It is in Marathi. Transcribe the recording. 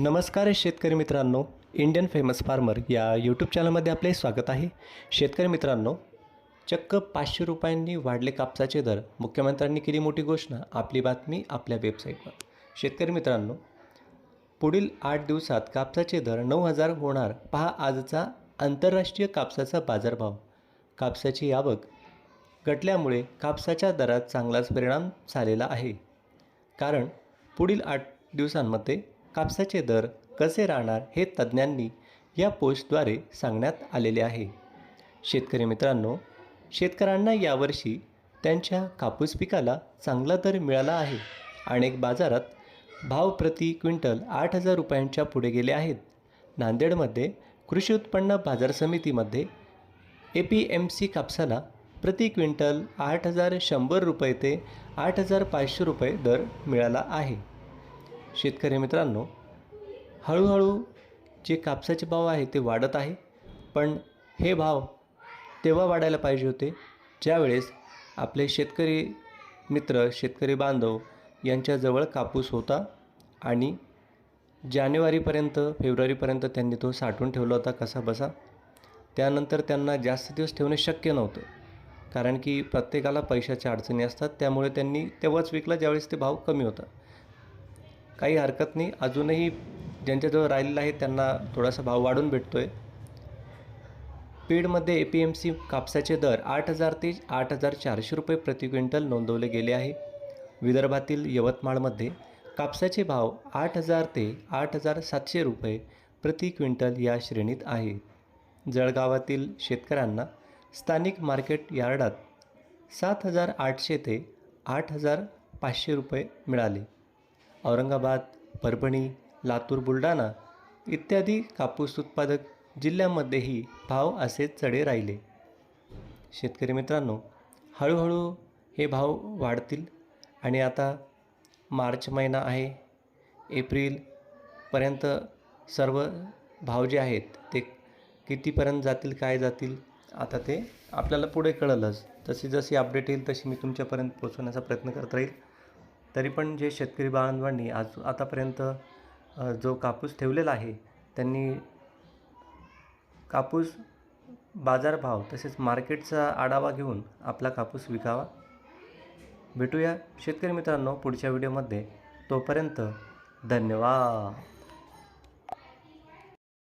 नमस्कार शेतकरी मित्रांनो. इंडियन फेमस फार्मर या यूट्यूब चॅनलमध्ये आपले स्वागत आहे. शेतकरी मित्रांनो चक्क पाचशे रुपयांनी वाढले कापसाचे दर. मुख्यमंत्र्यांनी केली मोठी घोषणा. आपली बातमी आपल्या वेबसाईटवर शेतकरी मित्रांनो पुढील आठ दिवसात कापसाचे दर नऊ हजार होणार. पहा आजचा आंतरराष्ट्रीय कापसाचा बाजारभाव. कापसाची आवक घटल्यामुळे कापसाच्या दरात चांगलाच परिणाम झालेला आहे. कारण पुढील आठ दिवसांमध्ये कापसाचे दर कसे राहणार हे तज्ज्ञांनी या पोस्टद्वारे सांगण्यात आलेले आहे. शेतकरी मित्रांनो शेतकऱ्यांना यावर्षी त्यांच्या कापूस पिकाला चांगला दर मिळाला आहे. अनेक बाजारात भाव प्रति क्विंटल आठ हजार रुपयांच्या पुढे गेले आहेत. नांदेडमध्ये कृषी उत्पन्न बाजार समितीमध्ये ए पी एम सी कापसाला प्रति क्विंटल आठ हजार शंभर रुपये ते आठ हजार पाचशे रुपये दर मिळाला आहे. शेतकरी मित्रांनो हळूहळू जे कापसाचे भाव आहे ते वाढत आहे. पण हे भाव तेव्हा वाढायला पाहिजे होते ज्यावेळेस आपले शेतकरी मित्र शेतकरी बांधव यांच्याजवळ कापूस होता आणि जानेवारीपर्यंत फेब्रुवारीपर्यंत त्यांनी तो साठवून ठेवला होता कसा बसा त्यानंतर त्यांना जास्त दिवस ठेवणे शक्य नव्हतं कारण की प्रत्येकाला पैशाच्या अडचणी असतात त्यामुळे त्यांनी तेव्हाच विकला ज्यावेळेस ते भाव कमी होता. काही हरकत नाही. अजूनही ज्यांच्याजवळ राहिलेलं आहे त्यांना थोडासा भाव वाढून भेटतो आहे पीडमध्ये ए पी एम सी कापसाचे दर आठ हजार ते आठ हजार चारशे रुपये प्रति क्विंटल नोंदवले गेले आहे. विदर्भातील यवतमाळमध्ये कापसाचे भाव आठ हजार ते आठ हजार सातशे रुपये प्रति क्विंटल या श्रेणीत आहे. जळगावातील शेतकऱ्यांना स्थानिक मार्केट यार्डात सात हजार आठशे ते आठ हजार पाचशे रुपये मिळाले. औरंगाबाद परभणी लातूर बुलढाणा इत्यादी कापूस उत्पादक जिल्ह्यांमध्येही भाव असेच चढे राहिले. शेतकरी मित्रांनो हळूहळू हे भाव वाढतील आणि आता मार्च महिना आहे. एप्रिलपर्यंत सर्व भाव जे आहेत ते कितीपर्यंत जातील काय जातील आता ते आपल्याला पुढे कळलंच. तशी जशी अपडेट येईल तशी मी तुमच्यापर्यंत पोचवण्याचा प्रयत्न करत राहील. तरी पण जे शेतकरी बांधवांनी आज आतापर्यंत जो कापूस ठेवलेला आहे त्यांनी कापूस बाजारभाव तसेच मार्केटचा आढावा घेऊन आपला कापूस विकावा. भेटूया शेतकरी मित्रांनो पुढच्या व्हिडिओमध्ये. तोपर्यंत धन्यवाद.